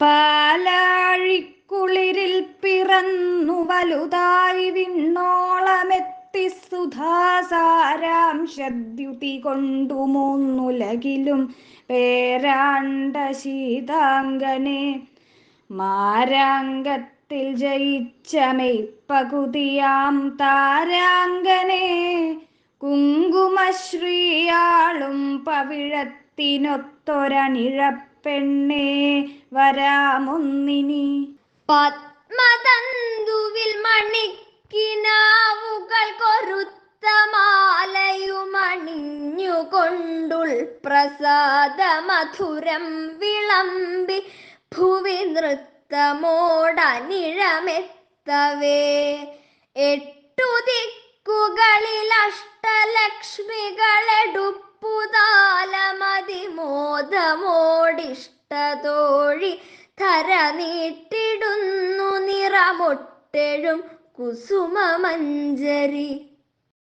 പാലാഴിക്കുളിരിൽ പിറന്നു വലുതായി വിണ്ണോളമെത്തി സുധാസാരാം ശദ്യുതി കൊണ്ടു മൂന്നുലകിലും പേരാണ്ട ശീതാംഗനെ. മാരാങ്കത്തിൽ ജയിച്ച മെയ്പകുതിയാം താരാങ്കനെ കുങ്കുമശ്രീയാളും പവിഴത്തിനൊത്തൊരണിഴപ്പെണ്ണേ വരാമൊന്നിനി. പത്മതന്തുവിൽ മണിക്കിനാവുകൾ കൊരുത്ത മാലയുമണിഞ്ഞുകൊണ്ടുൾ പ്രസാദ മധുരം വിളമ്പി ഭുവി നൃത്തമോടനിഴമെത്തവേ. എട്ടു ദിക്കുകളിൽ അഷ്ടലക്ഷ്മികളെടുപ്പുതാലമതിമോദമോടിഷ്ടതോഴി ധര നീട്ടിടുന്നു നിറമൊട്ടെഴും കുസുമമഞ്ജരി.